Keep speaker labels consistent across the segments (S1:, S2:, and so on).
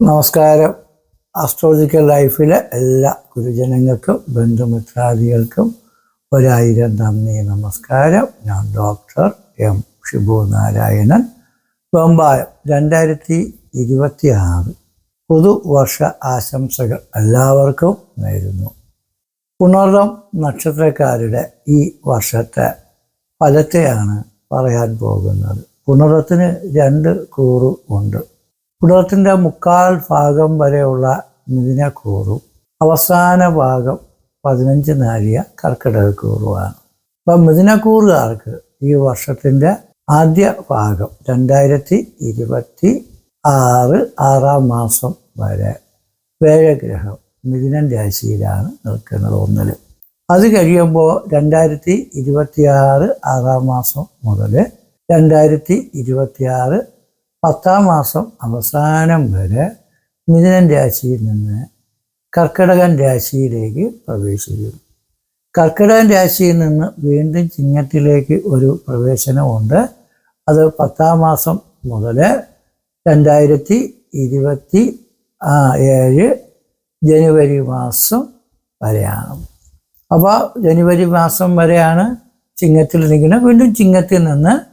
S1: നമസ്കാരം. ആസ്ട്രോളജിക്കൽ ലൈഫിലെ എല്ലാ ഗുരുജനങ്ങൾക്കും ബന്ധുമിത്രാദികൾക്കും ഒരായിരം നന്ദി നമസ്കാരം. ഞാൻ ഡോക്ടർ എം ഷിബു നാരായണൻ വെമ്പായം രണ്ടായിരത്തി ഇരുപത്തി ആറ് പുതുവർഷ ആശംസകൾ എല്ലാവർക്കും നേരുന്നു. പുണർദം നക്ഷത്രക്കാരുടെ ഈ വർഷത്തെ ഫലത്തെയാണ് പറയാൻ പോകുന്നത്. പുണർദത്തിന് രണ്ട് കൂറു ഉണ്ട്. പുണർത്തിന്റെ മുക്കാൽ ഭാഗം വരെയുള്ള മിഥുനക്കൂറും അവസാന ഭാഗം പതിനഞ്ച് നാഴിക കർക്കിടകക്കൂറുമാണ് അപ്പം മിഥുനക്കൂറുകാർക്ക് ഈ വർഷത്തിന്റെ ആദ്യ ഭാഗം രണ്ടായിരത്തി ഇരുപത്തി ആറ് ആറാം മാസം വരെ വേഴഗ്രഹം മിഥുനൻ രാശിയിലാണ് നിൽക്കുന്നത് ഒന്നിൽ അത് കഴിയുമ്പോൾ രണ്ടായിരത്തി ഇരുപത്തി ആറ് ആറാം മാസം മുതൽ രണ്ടായിരത്തി ഇരുപത്തി ആറ് പത്താം മാസം അവസാനം വരെ മിഥുനൻ രാശിയിൽ നിന്ന് കർക്കിടകൻ രാശിയിലേക്ക് പ്രവേശിക്കും. കർക്കിടകൻ രാശിയിൽ നിന്ന് വീണ്ടും ചിങ്ങത്തിലേക്ക് ഒരു പ്രവേശനമുണ്ട്. അത് പത്താം മാസം മുതൽ രണ്ടായിരത്തി ഇരുപത്തി ഏഴ് ജനുവരി മാസം വരെയാണ്. അപ്പോൾ ജനുവരി മാസം വരെയാണ് ചിങ്ങത്തിൽ നിൽക്കുന്നത്. വീണ്ടും ചിങ്ങത്തിൽ നിന്ന്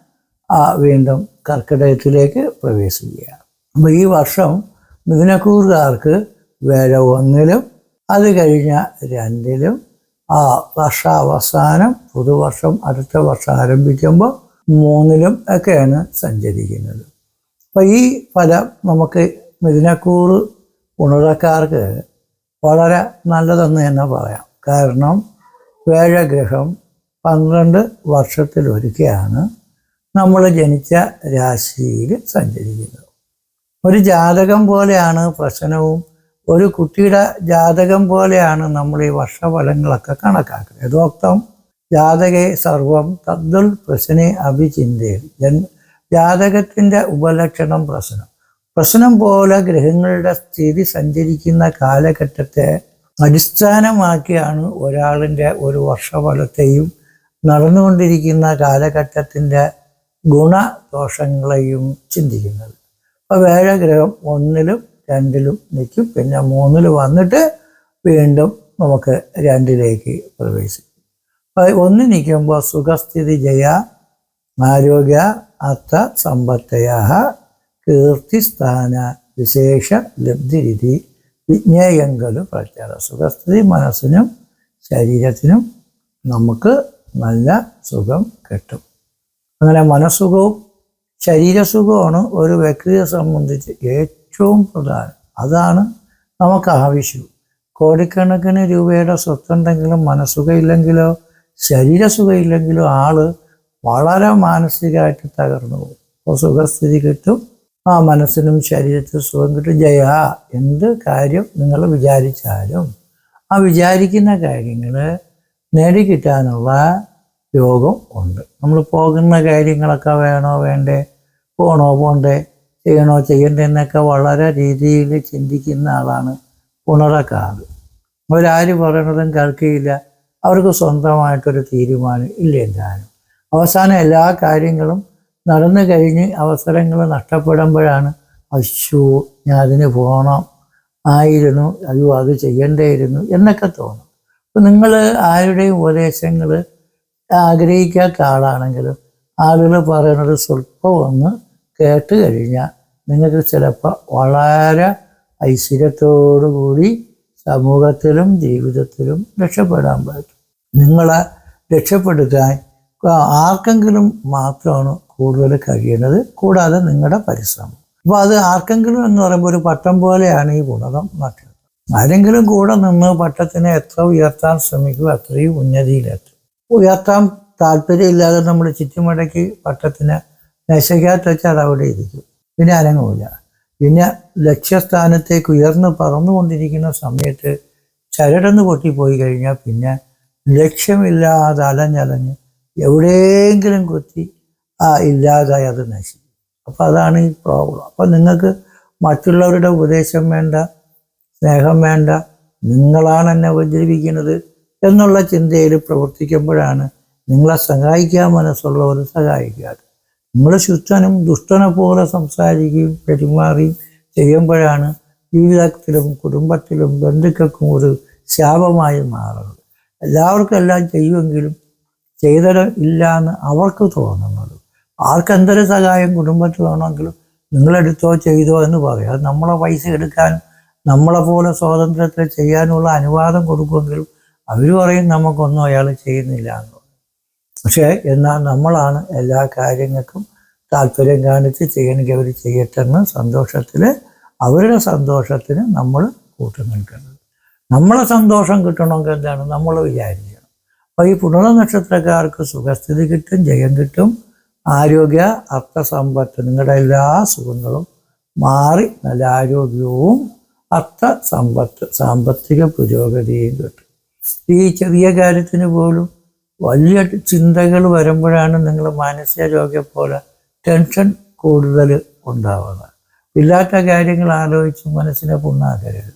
S1: വീണ്ടും കർക്കിടകത്തിലേക്ക് പ്രവേശിക്കുകയാണ്. അപ്പോൾ ഈ വർഷം മിഥുനക്കൂറുകാർക്ക് വേല ഒന്നിലും അത് കഴിഞ്ഞ രണ്ടിലും ആ വർഷാവസാനം പുതുവർഷം അടുത്ത വർഷം ആരംഭിക്കുമ്പോൾ മൂന്നിലും ഒക്കെയാണ് സഞ്ചരിക്കുന്നത്. അപ്പോൾ ഈ ഫലം നമുക്ക് മിഥുനക്കൂറ് ഉണരക്കാർക്ക് വളരെ നല്ലതെന്ന് തന്നെ പറയാം. കാരണം വേഴഗ്രഹം പന്ത്രണ്ട് വർഷത്തിലൊരിക്കലാണ് നമ്മൾ ജനിച്ച രാശിയിൽ സഞ്ചരിക്കുന്നത് ഒരു ജാതകം പോലെയാണ് പ്രശ്നവും. ഒരു കുട്ടിയുടെ ജാതകം പോലെയാണ് നമ്മൾ ഈ വർഷഫലങ്ങളൊക്കെ കണക്കാക്കുന്നത്. യഥോക്തം ജാതകെ സർവം തദ്ദുൽ പ്രശ്നെ അഭിചിന്തയിൽ ജാതകത്തിന്റെ ഉപലക്ഷണം പ്രശ്നം. പ്രശ്നം പോലെ ഗ്രഹങ്ങളുടെ സ്ഥിതി സഞ്ചരിക്കുന്ന കാലഘട്ടത്തെ അടിസ്ഥാനമാക്കിയാണ് ഒരാളിന്റെ ഒരു വർഷഫലത്തെയും നടന്നുകൊണ്ടിരിക്കുന്ന കാലഘട്ടത്തിന്റെ ഗുണദോഷങ്ങളെയും ചിന്തിക്കുന്നത്. അപ്പോൾ വേഴഗ്രഹം ഒന്നിലും രണ്ടിലും നിൽക്കും. പിന്നെ മൂന്നിൽ വന്നിട്ട് വീണ്ടും നമുക്ക് രണ്ടിലേക്ക് പ്രവേശിക്കും. അപ്പോൾ ഒന്ന് നിൽക്കുമ്പോൾ സുഖസ്ഥിതി ജയ ആരോഗ്യ അർത്ഥ സമ്പത്തയ കീർത്തിസ്ഥാന വിശേഷ ലബ്ധിരീതി വിജ്ഞേയങ്ങളും പ്രത്യേക സുഖസ്ഥിതി മനസ്സിനും ശരീരത്തിനും നമുക്ക് നല്ല സുഖം കിട്ടും. അങ്ങനെ മനസ്സുഖവും ശരീരസുഖമാണ് ഒരു വ്യക്തിയെ സംബന്ധിച്ച് ഏറ്റവും പ്രധാനം. അതാണ് നമുക്ക് ആവശ്യം. കോടിക്കണക്കിന് രൂപയുടെ സ്വത്തുണ്ടെങ്കിലും മനസ്സുഖമില്ലെങ്കിലോ ശരീരസുഖമില്ലെങ്കിലോ ആൾ വളരെ മാനസികമായിട്ട് തകർന്നു പോകും. അപ്പോൾ സുഖസ്ഥിതി കിട്ടും ആ മനസ്സിനും ശരീരത്തിനും സുഖം കിട്ടും. ജയ എന്ത് കാര്യം നിങ്ങൾ വിചാരിച്ചാലും ആ വിചാരിക്കുന്ന കാര്യങ്ങൾ നേടിക്കിട്ടാനുള്ള യോഗം ഉണ്ട്. നമ്മൾ പോകുന്ന കാര്യങ്ങളൊക്കെ വേണോ വേണ്ടേ? പോണോ പോണ്ടേ? ചെയ്യണോ ചെയ്യണ്ടേ എന്നൊക്കെ വളരെ രീതിയിൽ ചിന്തിക്കുന്ന ആളാണ് ഉണറക്കാറ് അവരാര് പറയണതും കേൾക്കുകയില്ല അവർക്ക് സ്വന്തമായിട്ടൊരു തീരുമാനം ഇല്ല എന്തായാലും. അവസാനം എല്ലാ കാര്യങ്ങളും നടന്നു കഴിഞ്ഞ് അവസരങ്ങൾ നഷ്ടപ്പെടുമ്പോഴാണ് അശു ഞാൻ അതിന് പോകണം ആയിരുന്നു അയ്യോ അത് ചെയ്യണ്ടായിരുന്നു എന്നൊക്കെ തോന്നും. അപ്പം നിങ്ങൾ ആരുടെയും ഉപദേശങ്ങൾ ആഗ്രഹിക്കാത്ത ആളാണെങ്കിലും ആളുകൾ പറയുന്നത് സ്വല്പം ഒന്ന് കേട്ട് കഴിഞ്ഞാൽ നിങ്ങൾക്ക് ചിലപ്പോൾ വളരെ കൂടി സമൂഹത്തിലും ജീവിതത്തിലും രക്ഷപ്പെടാൻ പറ്റും. നിങ്ങളെ രക്ഷപ്പെടുത്താൻ ആർക്കെങ്കിലും മാത്രമാണ് കൂടുതൽ കഴിയുന്നത് കൂടാതെ നിങ്ങളുടെ പരിശ്രമം. അപ്പോൾ അത് ആർക്കെങ്കിലും എന്ന് പറയുമ്പോൾ ഒരു പട്ടം പോലെയാണ് ഈ ഗുണകം നട്ടത് ആരെങ്കിലും കൂടെ നിന്ന് പട്ടത്തിനെ എത്ര ഉയർത്താൻ ശ്രമിക്കുക അത്രയും ഉന്നതിയിലെത്തും. ഉയർത്താൻ താല്പര്യമില്ലാതെ നമ്മൾ ചുറ്റുമടക്കി പട്ടത്തിന് നശിക്കാത്ത വെച്ചാൽ അത് അവിടെ ഇരിക്കും പിന്നെ അനങ്ങൂല. പിന്നെ ലക്ഷ്യസ്ഥാനത്തേക്ക് ഉയർന്ന് പറന്നുകൊണ്ടിരിക്കുന്ന സമയത്ത് ചരടന്ന് പൊട്ടിപ്പോയി കഴിഞ്ഞാൽ പിന്നെ ലക്ഷ്യമില്ലാതെ അലഞ്ഞലഞ്ഞ് എവിടെയെങ്കിലും കുത്തി ആ ഇല്ലാതായി അത് നശിക്കും. അപ്പം അതാണ് ഈ പ്രോബ്ലം. അപ്പം നിങ്ങൾക്ക് മറ്റുള്ളവരുടെ ഉപദേശം വേണ്ട സ്നേഹം വേണ്ട നിങ്ങളാണ് എന്നെ ഉപദ്രവിക്കുന്നത്. എന്നുള്ള ചിന്തയിൽ പ്രവർത്തിക്കുമ്പോഴാണ് നിങ്ങളെ സഹായിക്കാൻ മനസ്സുള്ളവർ സഹായിക്കാതെ നിങ്ങൾ ശുദ്ധനും ദുഷ്ടനെ പോലെ സംസാരിക്കുകയും പെരുമാറുകയും ചെയ്യുമ്പോഴാണ് ജീവിതത്തിലും കുടുംബത്തിലും ബന്ധുക്കൾക്കും ഒരു ശാപമായി മാറുന്നത്. എല്ലാവർക്കും എല്ലാം ചെയ്യുമെങ്കിലും ചെയ്തത് ഇല്ല എന്ന് അവർക്ക് തോന്നുന്നത്. ആർക്കെന്തൊരു സഹായം കുടുംബത്തിൽ വേണമെങ്കിലും നിങ്ങളെടുത്തോ ചെയ്തോ എന്ന് പറയും. അത് നമ്മളെ പൈസ എടുക്കാൻ നമ്മളെ പോലെ സ്വാതന്ത്ര്യത്തിൽ ചെയ്യാനുള്ള അനുവാദം കൊടുക്കുമെങ്കിലും അവർ പറയും നമുക്കൊന്നും അയാൾ ചെയ്യുന്നില്ല എന്ന് പക്ഷേ എന്നാൽ നമ്മളാണ് എല്ലാ കാര്യങ്ങൾക്കും താല്പര്യം കാണിച്ച് ചെയ്യണമെങ്കിൽ അവർ ചെയ്യട്ടെ എന്ന് സന്തോഷത്തിൽ അവരുടെ സന്തോഷത്തിന് നമ്മൾ കൂട്ടു നിൽക്കുന്നത് നമ്മളെ സന്തോഷം കിട്ടണമെങ്കിൽ എന്താണ്? നമ്മൾ വിചാരിക്കണം. അപ്പോൾ ഈ പുണർന്ന നക്ഷത്രക്കാർക്ക് സുഖസ്ഥിതി കിട്ടും ജയം കിട്ടും ആരോഗ്യ അർത്ഥസമ്പത്ത് നിങ്ങളുടെ എല്ലാ സുഖങ്ങളും മാറി നല്ല ആരോഗ്യവും അർത്ഥ സമ്പത്ത് സാമ്പത്തിക പുരോഗതിയും കിട്ടും. ഈ ചെറിയ കാര്യത്തിന് പോലും വലിയ ചിന്തകൾ വരുമ്പോഴാണ് നിങ്ങൾ മാനസിക രോഗം പോലെ ടെൻഷൻ കൂടുതൽ ഉണ്ടാവുന്നത് ഇല്ലാത്ത കാര്യങ്ങൾ ആലോചിച്ച് മനസ്സിനെ പുണ്ണാക്കരുത്.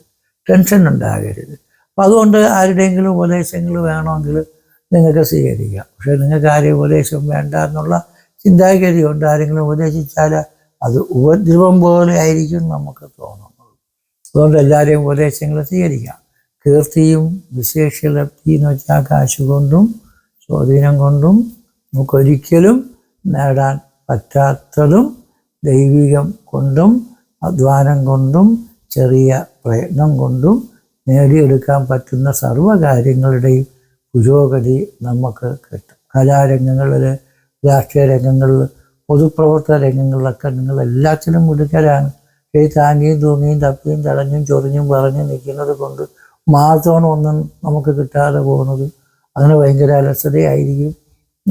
S1: ടെൻഷൻ ഉണ്ടാകരുത്. അപ്പം അതുകൊണ്ട് ആരുടെയെങ്കിലും ഉപദേശങ്ങൾ വേണമെങ്കിൽ നിങ്ങൾക്ക് സ്വീകരിക്കാം. പക്ഷേ നിങ്ങൾക്ക് ആരെയും ഉപദേശം വേണ്ട എന്നുള്ള ചിന്താഗതി കൊണ്ട് ആരെങ്കിലും ഉപദേശിച്ചാൽ അത് ഉപദ്രവം പോലെ ആയിരിക്കും നമുക്ക് തോന്നുന്നത്. അതുകൊണ്ട് എല്ലാവരെയും ഉപദേശങ്ങൾ സ്വീകരിക്കാം. കീർത്തിയും വിശേഷലബ്ധി എന്ന് വെച്ചാൽ കാശ് കൊണ്ടും സ്വാധീനം കൊണ്ടും നമുക്കൊരിക്കലും നേടാൻ പറ്റാത്തതും ദൈവികം കൊണ്ടും അധ്വാനം കൊണ്ടും ചെറിയ പ്രയത്നം കൊണ്ടും നേടിയെടുക്കാൻ പറ്റുന്ന സർവകാര്യങ്ങളുടെയും പുരോഗതി നമുക്ക് കിട്ടും. കലാരംഗങ്ങളിൽ രാഷ്ട്രീയ രംഗങ്ങളിൽ പൊതുപ്രവർത്തന രംഗങ്ങളിലൊക്കെ നിങ്ങൾ എല്ലാത്തിനും മിടുക്കരാണ് ഈ താങ്ങിയും തൂങ്ങിയും തപ്പിയും തടഞ്ഞും ചൊറിഞ്ഞും പറഞ്ഞും നിൽക്കുന്നത് കൊണ്ട് മാത്രമാണ് ഒന്നും നമുക്ക് കിട്ടാതെ പോകുന്നത്. അങ്ങനെ ഭയങ്കര അലസതയായിരിക്കും.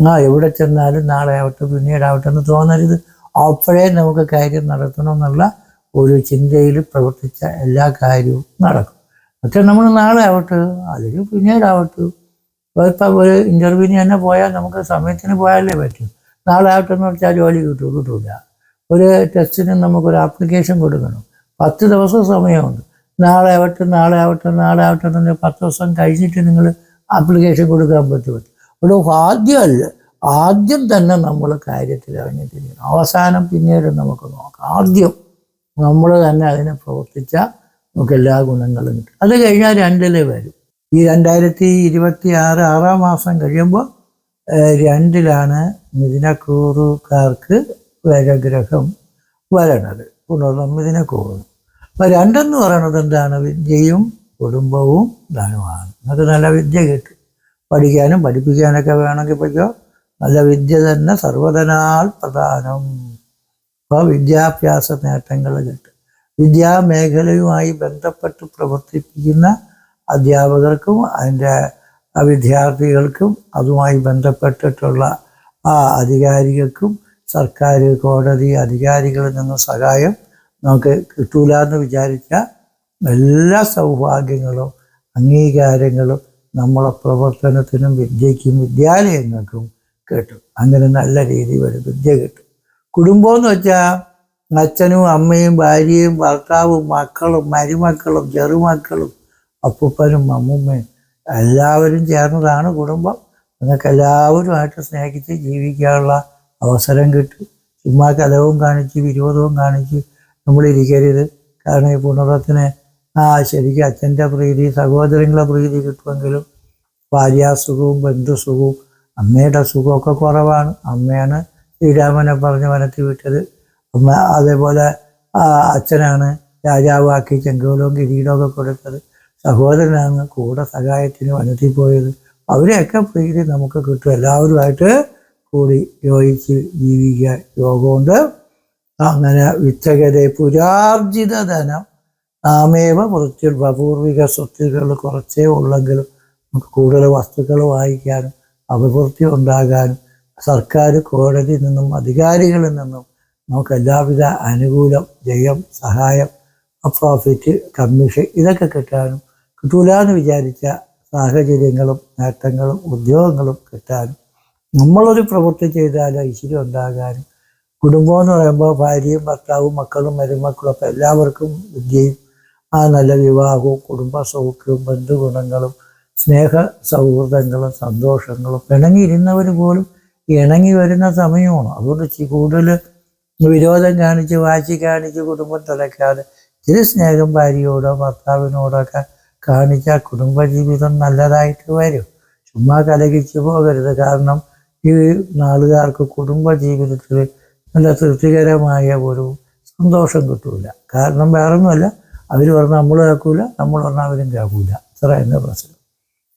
S1: ആ എവിടെ ചെന്നാലും നാളെ ആവട്ടെ പിന്നീടാവട്ടെ എന്ന് തോന്നരുത്. അപ്പോഴേ നമുക്ക് കാര്യം നടത്തണമെന്നുള്ള ഒരു ചിന്തയിൽ പ്രവർത്തിച്ച എല്ലാ കാര്യവും നടക്കും. പക്ഷെ നമ്മൾ നാളെ ആവട്ടെ അല്ലെങ്കിൽ പിന്നീടാവട്ടെ. ഇപ്പം ഒരു ഇന്റർവ്യൂവിന് തന്നെ പോയാൽ നമുക്ക് സമയത്തിന് പോയാലേ പറ്റും. നാളെ ആവട്ടെ എന്ന് വെച്ചാൽ ജോലി കിട്ടും കിട്ടൂല. ഒരു ടെസ്റ്റിന് നമുക്കൊരു ആപ്ലിക്കേഷൻ കൊടുക്കണം. പത്ത് ദിവസം സമയമുണ്ട്. നാളെ ആവട്ടെ നാളെ ആവട്ടെ നാളെ ആവട്ടെ എന്ന് പത്ത് ദിവസം കഴിഞ്ഞിട്ട് നിങ്ങൾ ആപ്ലിക്കേഷൻ കൊടുക്കാൻ പറ്റുമോ? ഇവിടെ ആദ്യമല്ല ആദ്യം തന്നെ നമ്മൾ കാര്യത്തിൽ ഇറങ്ങിത്തിരിക്കണം. അവസാനം പിന്നീട് നമുക്ക് നോക്കാം. ആദ്യം നമ്മൾ തന്നെ അതിനെ പ്രവർത്തിച്ചാൽ നമുക്ക് എല്ലാ ഗുണങ്ങളും കിട്ടും. അത് കഴിഞ്ഞാൽ രണ്ടിലേ വരും. ഈ രണ്ടായിരത്തി ഇരുപത്തി ആറ് ആറാം മാസം കഴിയുമ്പോൾ രണ്ടിലാണ് മിഥുനക്കൂറുകാർക്ക് വരഗ്രഹം വരണത്. പുനർ മിഥുനക്കൂറ് അപ്പം രണ്ടെന്ന് പറയുന്നത് എന്താണ്? വിദ്യയും കുടുംബവും ധനമാണ് നിങ്ങൾക്ക് നല്ല വിദ്യ കിട്ടും. പഠിക്കാനും പഠിപ്പിക്കാനൊക്കെ വേണമെങ്കിൽ പറ്റുമോ നല്ല വിദ്യ തന്നെ സർവധനാൽ പ്രധാനം. അപ്പോൾ വിദ്യാഭ്യാസ നേട്ടങ്ങൾ കിട്ടും. വിദ്യാമേഖലയുമായി ബന്ധപ്പെട്ട് പ്രവർത്തിപ്പിക്കുന്ന അധ്യാപകർക്കും അതിന്റെ വിദ്യാർത്ഥികൾക്കും അതുമായി ബന്ധപ്പെട്ടിട്ടുള്ള ആ അധികാരികൾക്കും സർക്കാർ കോടതി അധികാരികളിൽ നിന്ന് സഹായം നമുക്ക് കിട്ടൂല എന്ന് വിചാരിച്ച എല്ലാ സൗഭാഗ്യങ്ങളും അംഗീകാരങ്ങളും നമ്മളെ പ്രവർത്തനത്തിനും വിദ്യയ്ക്കും വിദ്യാലയങ്ങൾക്കും കിട്ടും. അങ്ങനെ നല്ല രീതിയിൽ ഒരു വിദ്യ കിട്ടും. കുടുംബം എന്ന് വെച്ചാൽ അച്ഛനും അമ്മയും ഭാര്യയും ഭർത്താവും മക്കളും മരുമക്കളും ചെറുമക്കളും അപ്പൂപ്പനും അമ്മൂമ്മയും എല്ലാവരും ചേർന്നതാണ് കുടുംബം. നിങ്ങൾക്ക് എല്ലാവരുമായിട്ട് സ്നേഹിച്ച് ജീവിക്കാനുള്ള അവസരം കിട്ടും. ചുമ്മാ കലവും കാണിച്ച് വിരോധവും കാണിച്ച് നമ്മളിരിക്കരുത് കാരണം ഈ പുണറത്തിന് ആ ശരിക്കും അച്ഛന്റെ പ്രീതി സഹോദരങ്ങളെ പ്രീതി കിട്ടുമെങ്കിലും ഭാര്യാസുഖവും ബന്ധുസുഖവും അമ്മയുടെ സുഖമൊക്കെ കുറവാണ്. അമ്മയാണ് ശ്രീരാമനെ പറഞ്ഞ് വനത്തിൽ വിട്ടത്. അമ്മ അതേപോലെ അച്ഛനാണ് രാജാവാക്കി ചെങ്കോലവും കിരീടമൊക്കെ കൊടുത്തത്. സഹോദരനാണ് കൂടെ സഹായത്തിന് വനത്തിൽ പോയത്. അവരെയൊക്കെ പ്രീതി നമുക്ക് കിട്ടും. എല്ലാവരുമായിട്ട് കൂടി യോജിച്ച് ജീവിക്കാൻ യോഗമുണ്ട്. അങ്ങനെ വിത്തകരെ പുരാർജിത ധനം നാമേവ കുറച്ച് അപൂർവിക സ്വത്തുകൾ കുറച്ചേ ഉള്ളെങ്കിലും നമുക്ക് കൂടുതൽ വസ്തുക്കൾ വാങ്ങിക്കാനും അഭിവൃദ്ധി ഉണ്ടാകാനും സർക്കാർ കോടതി നിന്നും അധികാരികളിൽ നിന്നും നമുക്ക് എല്ലാവിധ അനുകൂലം ജയം സഹായം പ്രോഫിറ്റ് കമ്മീഷൻ ഇതൊക്കെ കിട്ടാനും കിട്ടൂല എന്ന് വിചാരിച്ച സാഹചര്യങ്ങളും നേട്ടങ്ങളും ഉദ്യോഗങ്ങളും കിട്ടാനും നമ്മളൊരു പ്രവൃത്തി ചെയ്താൽ ഐശ്വര്യം ഉണ്ടാകാനും കുടുംബം എന്ന് പറയുമ്പോൾ ഭാര്യയും ഭർത്താവും മക്കളും മരുമക്കളും ഒക്കെ എല്ലാവർക്കും വിദ്യയും ആ നല്ല വിവാഹവും കുടുംബ സൗഖ്യവും ബന്ധുഗുണങ്ങളും സ്നേഹ സൗഹൃദങ്ങളും സന്തോഷങ്ങളും പിണങ്ങിയിരുന്നവർ പോലും ഇണങ്ങി വരുന്ന സമയമാണ്. അതുകൊണ്ട് കൂടുതൽ വിരോധം കാണിച്ച് വാശി കാണിച്ച് കുടുംബം തിളയ്ക്കാതെ ഇത്തിരി സ്നേഹം ഭാര്യയോടോ ഭർത്താവിനോടോ ഒക്കെ കാണിച്ചാൽ കുടുംബജീവിതം നല്ലതായിട്ട് വരും. ചുമ്മാ കലകിച്ച് പോകരുത്. കാരണം ഈ നാളുകാർക്ക് കുടുംബജീവിതത്തിൽ നല്ല തൃപ്തികരമായ ഒരു സന്തോഷം കിട്ടൂല. കാരണം വേറൊന്നുമല്ല. അവർ പറഞ്ഞാൽ നമ്മൾ കേൾക്കൂല നമ്മൾ പറഞ്ഞാൽ അവരും കേൾക്കൂല. ഇത്ര എന്ന പ്രശ്നം.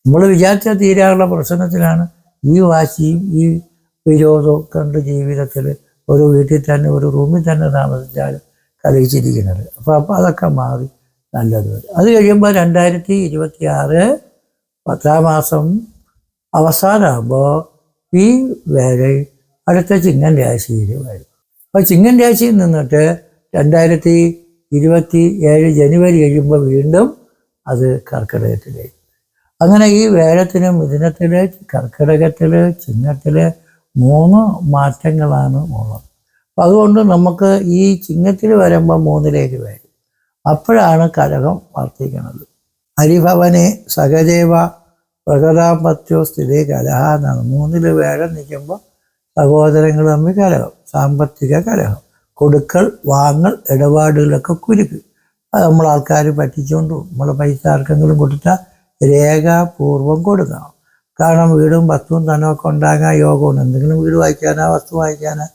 S1: നമ്മൾ വിചാരിച്ചാൽ തീരാനുള്ള പ്രശ്നത്തിലാണ് ഈ വാശിയും ഈ വിരോധവും കണ്ട് ജീവിതത്തിൽ ഒരു വീട്ടിൽ തന്നെ ഒരു റൂമിൽ തന്നെ താമസിച്ചാൽ കലഹിച്ചിരിക്കുന്നത്. അപ്പോൾ അപ്പോൾ അതൊക്കെ മാറി നല്ലത്. അത് കഴിയുമ്പോൾ രണ്ടായിരത്തി ഇരുപത്തി ആറ് പത്താം മാസം അവസാനമാകുമ്പോൾ ഈ വേല അടുത്ത ചിങ്ങൻ രാശിയിൽ വരും അപ്പോൾ ചിങ്ങൻ രാശിയിൽ നിന്നിട്ട് രണ്ടായിരത്തി ഇരുപത്തി ഏഴ് ജനുവരി കഴിയുമ്പോൾ വീണ്ടും അത് കർക്കിടകത്തിലേക്ക് അങ്ങനെ ഈ വേലത്തിന് മിഥുനത്തിൽ കർക്കിടകത്തിൽ ചിങ്ങത്തിൽ മൂന്ന് മാറ്റങ്ങളാണ് ഉള്ളത്. അപ്പം അതുകൊണ്ട് നമുക്ക് ഈ ചിങ്ങത്തിൽ വരുമ്പോൾ മൂന്നിലേക്ക് വരും. അപ്പോഴാണ് കലഹം വർദ്ധിക്കുന്നത്. ഹരിഭവനെ സഹദേവ പ്രകടാപത്യോ സ്ഥിതി കലഹ എന്നാണ്. മൂന്നിൽ വേഴം നിൽക്കുമ്പോൾ സഹോദരങ്ങൾ തമ്മിൽ കലഹം സാമ്പത്തിക കലഹം കൊടുക്കൽ വാങ്ങൽ ഇടപാടുകളൊക്കെ കുരുക്ക്. അത് നമ്മൾ ആൾക്കാർ പറ്റിച്ചുകൊണ്ട് നമ്മളെ പൈസ ആർക്കെങ്കിലും കൊടുത്താൽ രേഖാപൂർവം കൊടുക്കണം. കാരണം വീടും വസ്തുവും ധനമൊക്കെ ഉണ്ടാകാൻ യോഗമാണ് എന്തെങ്കിലും വീട് വായിക്കാനാ വസ്തു വായിക്കാനാ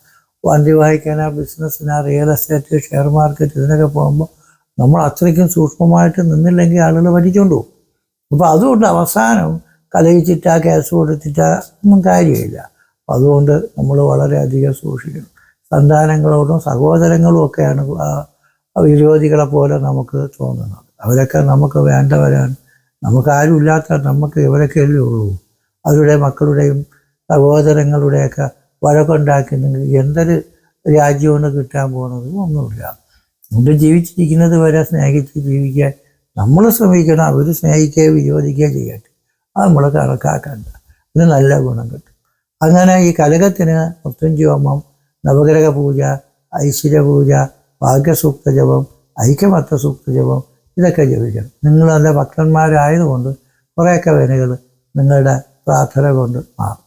S1: വണ്ടി വായിക്കാനാ ബിസിനസ്സിനാ റിയൽ എസ്റ്റേറ്റ് ഷെയർ മാർക്കറ്റ് ഇതിനൊക്കെ പോകുമ്പോൾ നമ്മൾ അത്രയ്ക്കും സൂക്ഷ്മമായിട്ട് നിന്നില്ലെങ്കിൽ ആളുകൾ പഠിച്ചുകൊണ്ട് പോകും. അപ്പോൾ അതുകൊണ്ട് അവസാനം കലയിച്ചിട്ടാ കേസ് കൊടുത്തിട്ടാ ഒന്നും കാര്യമില്ല. അതുകൊണ്ട് നമ്മൾ വളരെയധികം സൂക്ഷിക്കണം. സന്താനങ്ങളോടും സഹോദരങ്ങളും ഒക്കെയാണ് വിരോധികളെ പോലെ നമുക്ക് തോന്നുന്നത്. അവരൊക്കെ നമുക്ക് വേണ്ടവരാണ്. നമുക്ക് ആരും ഇല്ലാത്ത നമുക്ക് ഇവരൊക്കെ അല്ലേ ഉള്ളൂ. അവരുടെ മക്കളുടെയും സഹോദരങ്ങളുടെയൊക്കെ വഴക്കുണ്ടാക്കുന്നെങ്കിൽ എന്തൊരു രാജ്യമാണ് കിട്ടാൻ പോകുന്നത് ഒന്നുമില്ല. നമ്മൾ ജീവിച്ചിരിക്കുന്നത് വരെ സ്നേഹിച്ച് ജീവിക്കാൻ നമ്മൾ ശ്രമിക്കണം. അവർ സ്നേഹിക്കുകയോ വിരോധിക്കുകയോ ചെയ്യട്ടെ. അത് നമ്മൾ കണക്കാക്കണ്ട. അതിന് നല്ല ഗുണം കിട്ടും. അങ്ങനെ ഈ കലകത്തിന് മൃത്യുഞ്ജോമം നവഗ്രഹ പൂജ ഐശ്വര്യ പൂജ ഭാഗ്യസൂക്ത ജപം ഐക്യമത്ത സൂക്ത ജപം ഇതൊക്കെ ജപിക്കണം. നിങ്ങൾ നല്ല ഭക്തന്മാരായതുകൊണ്ട് കുറേയൊക്കെ വേനകൾ നിങ്ങളുടെ പ്രാർത്ഥന കൊണ്ട് മാറും.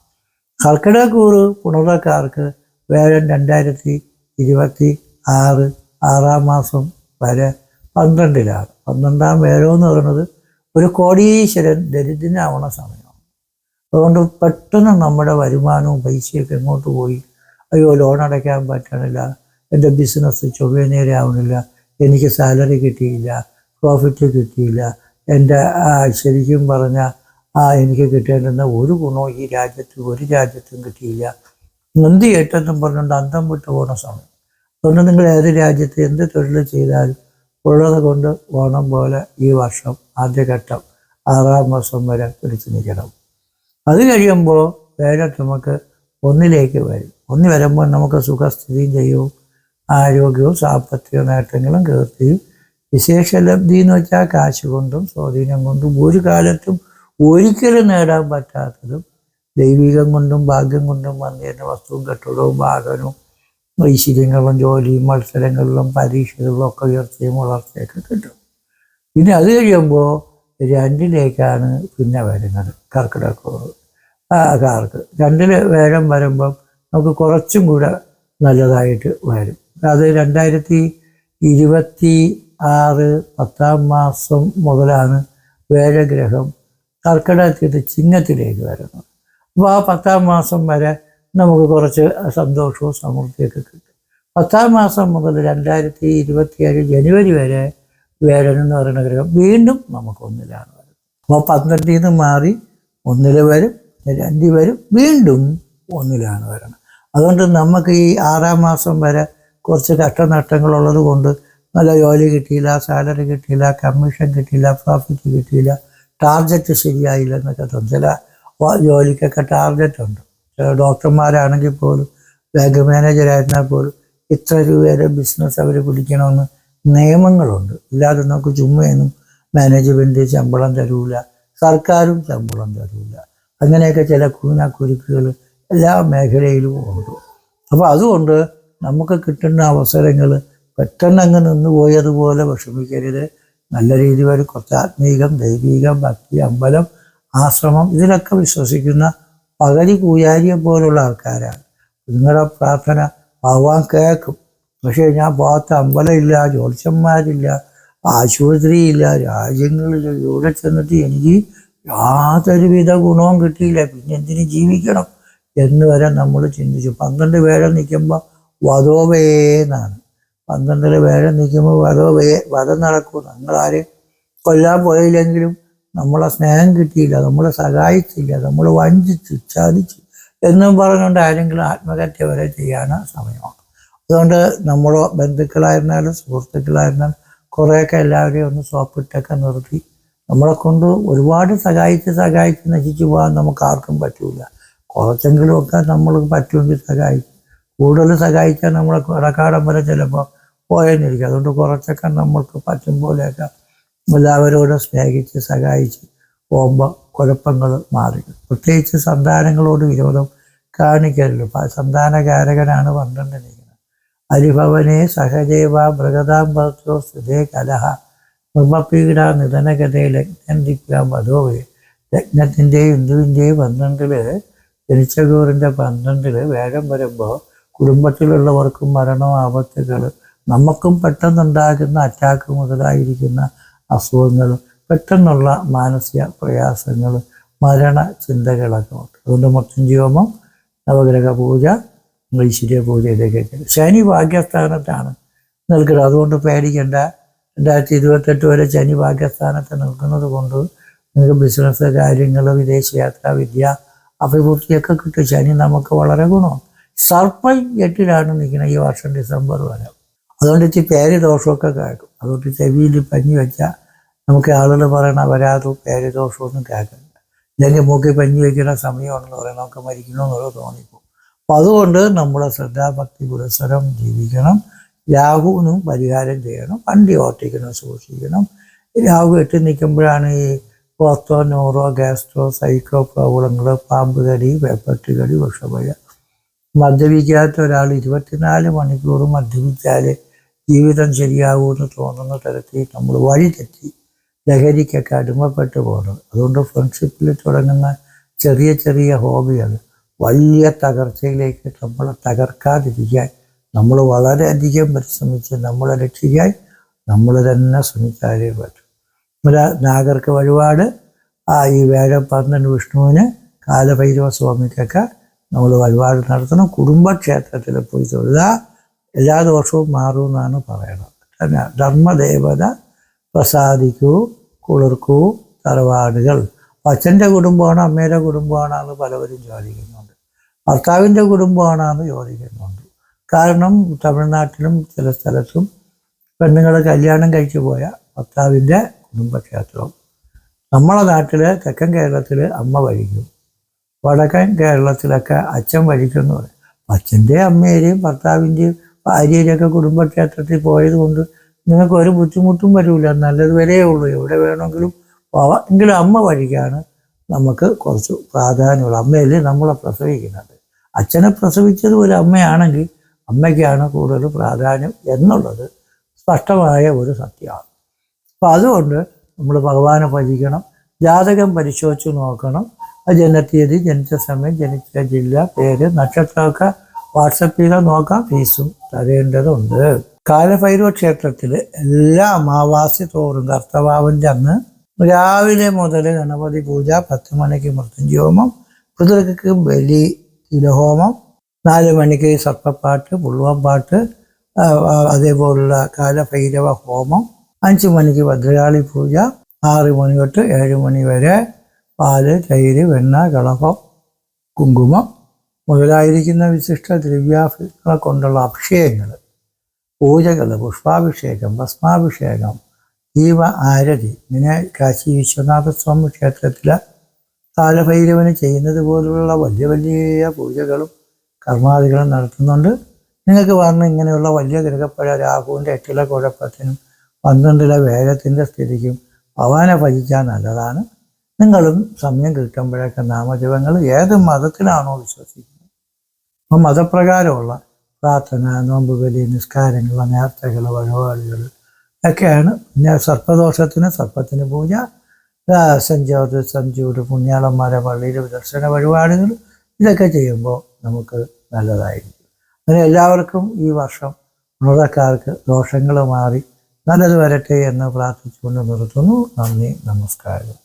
S1: കർക്കിടകൂറ് പുണർക്കാർക്ക് വേഴൻ രണ്ടായിരത്തി ഇരുപത്തി ആറ് ആറാം മാസം വരെ പന്ത്രണ്ടിലാണ്. പന്ത്രണ്ടാം വേഴം എന്ന് പറയുന്നത് ഒരു കോടീശ്വരൻ ദരിദ്രനാവണ സമയമാണ് അതുകൊണ്ട് പെട്ടെന്ന് നമ്മുടെ വരുമാനവും പൈസയൊക്കെ എങ്ങോട്ട് പോയി? അയ്യോ ലോൺ അടയ്ക്കാൻ പറ്റണില്ല. എന്റെ ബിസിനസ് ചൊവ്വേ ആവണില്ല. എനിക്ക് സാലറി കിട്ടിയില്ല. പ്രോഫിറ്റ് കിട്ടിയില്ല. എന്റെ ശരിക്കും പറഞ്ഞാൽ ആ എനിക്ക് കിട്ടേണ്ടുന്ന ഒരു ഗുണവും ഈ രാജ്യത്ത് ഒരു രാജ്യത്തും കിട്ടിയില്ല. എന്ത് ഏറ്റെന്നും പറഞ്ഞുകൊണ്ട് അന്തം വിട്ട് പോണ സമയം. അതുകൊണ്ട് നിങ്ങൾ ഏത് രാജ്യത്ത് എന്ത് തൊഴിൽ ചെയ്താലും ഉള്ളത് കൊണ്ട് ഓണം പോലെ ഈ വർഷം ആദ്യഘട്ടം ആറാം മാസം വരെ പിടിച്ചു നിൽക്കണം അത് കഴിയുമ്പോൾ വേറെ നമുക്ക് ഒന്നിലേക്ക് വരും. ഒന്നി വരുമ്പോൾ നമുക്ക് സുഖസ്ഥിതിയും ചെയ്യവും ആരോഗ്യവും സാമ്പത്തിക നേട്ടങ്ങളും കീർത്തിയും. വിശേഷ ലബ്ധി എന്ന് വെച്ചാൽ കാശ് കൊണ്ടും സ്വാധീനം കൊണ്ടും ഒരു കാലത്തും ഒരിക്കലും നേടാൻ പറ്റാത്തതും ദൈവികം കൊണ്ടും ഭാഗ്യം കൊണ്ടും വന്നിരുന്ന വസ്തുവും കെട്ടിടവും വാഹനവും ഐശ്വര്യങ്ങളും ജോലിയും മത്സരങ്ങളിലും പരീക്ഷകളിലും ഒക്കെ ഉയർച്ചയും വളർച്ചയൊക്കെ കിട്ടും. പിന്നെ അത് കഴിയുമ്പോൾ രണ്ടിലേക്കാണ് പിന്നെ വരുന്നത്. കർക്കിടക്കോട് ആ കാർക്ക് രണ്ടിൽ വേഗം വരുമ്പം നമുക്ക് കുറച്ചും കൂടെ നല്ലതായിട്ട് വരും. അത് രണ്ടായിരത്തി ഇരുപത്തി ആറ് പത്താം മാസം മുതലാണ് വേഗഗ്രഹം കർക്കിടകത്തിൽ ചിങ്ങത്തിലേക്ക് വരുന്നത്. അപ്പോൾ ആ പത്താം മാസം വരെ നമുക്ക് കുറച്ച് സന്തോഷവും സമൃദ്ധിയൊക്കെ കിട്ടും. പത്താം മാസം മുതൽ രണ്ടായിരത്തി ഇരുപത്തിയേഴ് ജനുവരി വരെ വേഴൻ എന്ന് പറയുന്ന ഗ്രഹം വീണ്ടും നമുക്ക് ഒന്നിലാണ് വരുന്നത്. അപ്പോൾ പന്ത്രണ്ടിൽ നിന്ന് മാറി ഒന്നിൽ വരും രണ്ടിൽ വരും വീണ്ടും ഒന്നിലാണ് വരണം. അതുകൊണ്ട് നമുക്ക് ഈ ആറാം മാസം വരെ കുറച്ച് കഷ്ടനഷ്ടങ്ങളുള്ളത് കൊണ്ട് നല്ല ജോലി കിട്ടിയില്ല സാലറി കിട്ടിയില്ല കമ്മീഷൻ കിട്ടിയില്ല പ്രോഫിറ്റ് കിട്ടിയില്ല ടാർഗറ്റ് ശരിയായില്ല എന്നൊക്കെ തോന്നും. ചില ജോലിക്കൊക്കെ ടാർഗറ്റ് ഉണ്ട്. ഡോക്ടർമാരാണെങ്കിൽ പോലും ബാങ്ക് മാനേജറായിരുന്നാൽ പോലും ഇത്ര രൂപയുടെ ബിസിനസ് അവർ പിടിക്കണമെന്ന് നിയമങ്ങളുണ്ട്. ഇല്ലാതെ നമുക്ക് ചുമ്മയൊന്നും മാനേജ്മെന്റ് ശമ്പളം തരൂല. സർക്കാരും ശമ്പളം തരൂല. അങ്ങനെയൊക്കെ ചില കൂനാക്കുരുക്കുകൾ കുരുക്കുകൾ എല്ലാ മേഖലയിലും ഉണ്ട്. അപ്പോൾ അതുകൊണ്ട് നമുക്ക് കിട്ടുന്ന അവസരങ്ങൾ പെട്ടെന്ന് അങ്ങ് നിന്ന് പോയതുപോലെ വിഷമിക്കരുത്. നല്ല രീതിയിൽ ഒരു കുറച്ച് ആത്മീകം ദൈവീകം ഭക്തി അമ്പലം ആശ്രമം ഇതിലൊക്കെ വിശ്വസിക്കുന്ന പകരി പൂജാരിയെ പോലുള്ള ആൾക്കാരാണ്. നിങ്ങളുടെ പ്രാർത്ഥന ഭഗവാൻ കേൾക്കും. പക്ഷേ ഞാൻ പോകാത്ത അമ്പലമില്ല ജ്യോത്സ്യന്മാരില്ല ആശുപത്രിയില്ല രാജ്യങ്ങളിൽ ഇവിടെ ചെന്നിട്ട് എനിക്ക് യാതൊരുവിധ ഗുണവും കിട്ടിയില്ല. പിന്നെ എന്തിനു ജീവിക്കണം എന്ന് വരെ നമ്മൾ ചിന്തിച്ചു. പന്ത്രണ്ട് പേരെ നിൽക്കുമ്പോൾ വധോവേന്നാണ് പന്ത്രണ്ടിൽ പേരെ നിൽക്കുമ്പോൾ വധോവേ വധം നടക്കും. ഞങ്ങളാരും കൊല്ലാൻ പോയില്ലെങ്കിലും നമ്മളെ സ്നേഹം കിട്ടിയില്ല നമ്മളെ സഹായിച്ചില്ല നമ്മൾ വഞ്ചിച്ചു ചതിച്ചു എന്നും പറഞ്ഞുകൊണ്ട് ആരെങ്കിലും ആത്മഹത്യ വരെ ചെയ്യാനാണ് സമയമാണ് അതുകൊണ്ട് നമ്മൾ ബന്ധുക്കളായിരുന്നാലും സുഹൃത്തുക്കളായിരുന്നാലും കുറേയൊക്കെ എല്ലാവരെയും ഒന്ന് സോപ്പിട്ടൊക്കെ നിർത്തി. നമ്മളെ കൊണ്ട് ഒരുപാട് സഹായിച്ച് സഹായിച്ച് നശിച്ചു പോകാൻ നമുക്ക് ആർക്കും പറ്റൂല. കുറച്ചെങ്കിലുമൊക്കെ നമ്മൾ പറ്റുമെങ്കിൽ സഹായിക്കും കൂടുതൽ സഹായിച്ചാൽ നമ്മളെ ഇടക്കാടം വരെ ചിലപ്പോൾ പോയെന്നിരിക്കും അതുകൊണ്ട് കുറച്ചൊക്കെ നമ്മൾക്ക് പറ്റും പോലെയൊക്കെ എല്ലാവരോടും സ്നേഹിച്ച് സഹായിച്ച് പോകുമ്പോൾ കുഴപ്പങ്ങൾ മാറി. പ്രത്യേകിച്ച് സന്താനങ്ങളോട് വിരോധം കാണിക്കരുത്. സന്താനകാരകനാണ് പന്ത്രണ്ടിനിരിക്കുന്നത് അരിഭവനെ സഹദേവ മൃഗതാം ഭക്തോ സ്ഥിതേ കലഹ. നിർമ്മപീഡ നിധനകഥയിൽ ലഗ്നന്തിക്കാൻ വധോവേ ലഗ്നത്തിന്റെയും ഹിന്ദുവിന്റെയും പന്ത്രണ്ടിൽ ജനിച്ചകൂറിന്റെ വേഗം വരുമ്പോൾ കുടുംബത്തിലുള്ളവർക്കും മരണവും ആപത്തുകൾ നമുക്കും പെട്ടെന്നുണ്ടാകുന്ന അറ്റാക്ക് മുതലായിരിക്കുന്ന അസുഖങ്ങൾ പെട്ടെന്നുള്ള മാനസിക പ്രയാസങ്ങൾ മരണ ചിന്തകളൊക്കെ. ഉണ്ട് അതുകൊണ്ട് ജീവമം നവഗ്രഹ പൂജ ഐശ്വര്യ പൂജയിലേക്ക് ചെയ്യും. ശനി ഭാഗ്യസ്ഥാനത്താണ് നിൽക്കുന്നത്. അതുകൊണ്ട് പേടിക്കേണ്ട. രണ്ടായിരത്തി ഇരുപത്തെട്ട് വരെ ശനി ഭാഗ്യസ്ഥാനത്ത് നിൽക്കുന്നത് കൊണ്ട് നിങ്ങൾക്ക് ബിസിനസ് കാര്യങ്ങൾ വിദേശയാത്ര വിദ്യ അഭിവൃദ്ധിയൊക്കെ കിട്ടും. ശനി നമുക്ക് വളരെ ഗുണമാണ്. സർപ്പം എട്ടിലാണ് നിൽക്കുന്നത് ഈ വർഷം ഡിസംബർ വരെ. അതുകൊണ്ട് ഇച്ചിരി പേര് ദോഷമൊക്കെ കേൾക്കും. അതുകൊണ്ട് ചെവിയിൽ പഞ്ഞി വെച്ചാൽ നമുക്ക് ആളുകൾ പറയണ വരാതെ പേര് ദോഷമൊന്നും കേൾക്കുന്നില്ല ഇല്ലെങ്കിൽ മൂക്കി പഞ്ഞി വയ്ക്കുന്ന സമയമാണെന്ന് പറയാം നമുക്ക് മരിക്കണമെന്നുള്ളത് തോന്നിപ്പോകും. അപ്പം അതുകൊണ്ട് നമ്മുടെ ശ്രദ്ധാഭക്തി പുരസ്സരം ജീവിക്കണം. രാഹുവിനും പരിഹാരം ചെയ്യണം. വണ്ടി ഓട്ടിക്കണം സൂക്ഷിക്കണം. രാഹു എട്ടി നിൽക്കുമ്പോഴാണ് ഈ പോസ്റ്റോ ന്യൂറോ ഗ്യാസ്ട്രോ സൈക്കോ പ്രോബ്ലങ്ങൾ പാമ്പ് കടി വേപ്പട്ടി കടി വൃക്ഷപഴ മദ്യപിക്കാത്ത ഒരാൾ ഇരുപത്തിനാല് മണിക്കൂർ മദ്യപിച്ചാൽ ജീവിതം ശരിയാകുമെന്ന് തോന്നുന്ന തരത്തിൽ നമ്മൾ വഴി തെറ്റി ലഹരിക്കൊക്കെ അടിമപ്പെട്ട് പോകുന്നത് അതുകൊണ്ട് ഫ്രണ്ട്ഷിപ്പിൽ തുടങ്ങുന്ന ചെറിയ ചെറിയ ഹോബികൾ വലിയ തകർച്ചയിലേക്ക് നമ്മളെ തകർക്കാതിരിക്കാൻ നമ്മൾ വളരെയധികം പരിശ്രമിച്ച് നമ്മളെ രക്ഷിക്കാൻ നമ്മൾ തന്നെ ശ്രമിച്ചാലേ പറ്റും. നാഗർക്ക് വഴിപാട് ആ ഈ വേഗം പന്ത്രണ്ട് വിഷ്ണുവിന് കാലഭൈരവ സ്വാമിക്കൊക്കെ നമ്മൾ വഴിപാട് നടത്തണം. കുടുംബക്ഷേത്രത്തിൽ പോയി തൊഴുക എല്ലാ ദോഷവും മാറുമെന്നാണ് എന്നാണ് തന്നെ ധർമ്മദേവത പ്രസാദിക്കൂ കുളിർക്കൂ തറവാടുകൾ. അച്ഛന്റെ കുടുംബമാണോ അമ്മയുടെ കുടുംബമാണോ എന്ന് പലവരും ചോദിക്കുന്നുണ്ട് ഭർത്താവിന്റെ കുടുംബമാണോ എന്ന് ചോദിക്കുന്നുണ്ട്. കാരണം തമിഴ്നാട്ടിലും ചില സ്ഥലത്തും പെണ്ണുങ്ങൾ കല്യാണം കഴിച്ചു പോയ ഭർത്താവിന്റെ കുടുംബക്ഷേത്രം. നമ്മളെ നാട്ടിൽ തെക്കൻ കേരളത്തിൽ അമ്മ വഴിക്കും വടക്കൻ കേരളത്തിലൊക്കെ അച്ഛൻ വഴിക്കുന്നു അച്ഛന്റെ അമ്മയുടെയും ഭർത്താവിന്റെയും ഭാര്യയുടെയൊക്കെ കുടുംബക്ഷേത്രത്തിൽ പോയത് കൊണ്ട് നിങ്ങൾക്ക് ഒരു ബുദ്ധിമുട്ടും വരില്ല നല്ലത് വരേ ഉള്ളൂ. എവിടെ വേണമെങ്കിലും പോവാം. എങ്കിലും അമ്മ വഴിക്കാണ് നമുക്ക് കുറച്ച് പ്രാധാന്യമുള്ള അമ്മയല്ലേ നമ്മളെ പ്രസവിക്കുന്നത്? അച്ഛനെ പ്രസവിച്ചത് ഒരു അമ്മയാണെങ്കിൽ അമ്മയ്ക്കാണ് കൂടുതൽ പ്രാധാന്യം എന്നുള്ളത് സ്പഷ്ടമായ ഒരു സത്യമാണ്. അപ്പം അതുകൊണ്ട് നമ്മൾ ഭഗവാനെ ഭജിക്കണം ജാതകം പരിശോധിച്ച് നോക്കണം. ജനത്തീയതി ജനിച്ച സമയം ജനിച്ച ജില്ല പേര് നക്ഷത്രമൊക്കെ വാട്സപ്പിൽ നോക്കാം. ഫീസും തരേണ്ടതുണ്ട്. കാലഭൈരവ ക്ഷേത്രത്തിൽ എല്ലാ അമാവാസി തോറും കർത്തവാവിന്റെ അന്ന് രാവിലെ മുതൽ ഗണപതി പൂജ പത്ത് മണിക്ക് മൃത്യുഞ്ജോമം പിതൃക്ക് ബലി തിരഹോമം നാല് മണിക്ക് സർപ്പപ്പാട്ട് പുള്ളുവപ്പാട്ട് അതേപോലുള്ള കാലഭൈരവ ഹോമം അഞ്ച് മണിക്ക് ഭദ്രകാളി പൂജ ആറ് മണി തൊട്ട് ഏഴ് മണി വരെ പാൽ തൈര് വെണ്ണ കളഭം കുങ്കുമം മുതലായിരിക്കുന്ന വിശിഷ്ട ദ്രവ്യാഭരണങ്ങളെ കൊണ്ടുള്ള അഭിഷേകങ്ങൾ. പൂജകൾ പുഷ്പാഭിഷേകം ഭസ്മാഭിഷേകം ജീവ ആരതി? ഇങ്ങനെ കാശി വിശ്വനാഥ സ്വാമി ക്ഷേത്രത്തിലെ താലഭൈരവന് ചെയ്യുന്നത് പോലുള്ള വലിയ വലിയ പൂജകളും കർമാദികളും നടത്തുന്നുണ്ട്. നിങ്ങൾക്ക് പറഞ്ഞ ഇങ്ങനെയുള്ള വലിയ ഗ്രഹപ്പഴ രാഹുവിന്റെ എട്ടിലെ കുഴപ്പത്തിനും പന്ത്രണ്ടിലെ വേഗത്തിന്റെ സ്ഥിതിക്കും ഭവാനെ ഭജിച്ചാൽ നല്ലതാണ്. നിങ്ങളും സമയം കിട്ടുമ്പോഴൊക്കെ നാമജപങ്ങൾ ഏത് മതത്തിലാണോ വിശ്വസിക്കുന്നത്. അപ്പം മതപ്രകാരമുള്ള പ്രാർത്ഥന നോമ്പുകലി നിസ്കാരങ്ങൾ നേർച്ചകൾ വഴിപാടുകൾ ഒക്കെയാണ്. പിന്നെ സർപ്പദോഷത്തിന് സർപ്പത്തിന് പൂജ സഞ്ചോത് സഞ്ചൂട് പുണ്യാളന്മാരെ പള്ളിയിൽ ദർശന വഴിപാടുകൾ ഇതൊക്കെ ചെയ്യുമ്പോൾ നമുക്ക് നല്ലതായിരിക്കും. അങ്ങനെ എല്ലാവർക്കും ഈ വർഷം ഉണർക്കാർക്ക് ദോഷങ്ങൾ മാറി നല്ലത് വരട്ടെ എന്ന് പ്രാർത്ഥിച്ചുകൊണ്ട് നിർത്തുന്നു. നന്ദി നമസ്കാരം.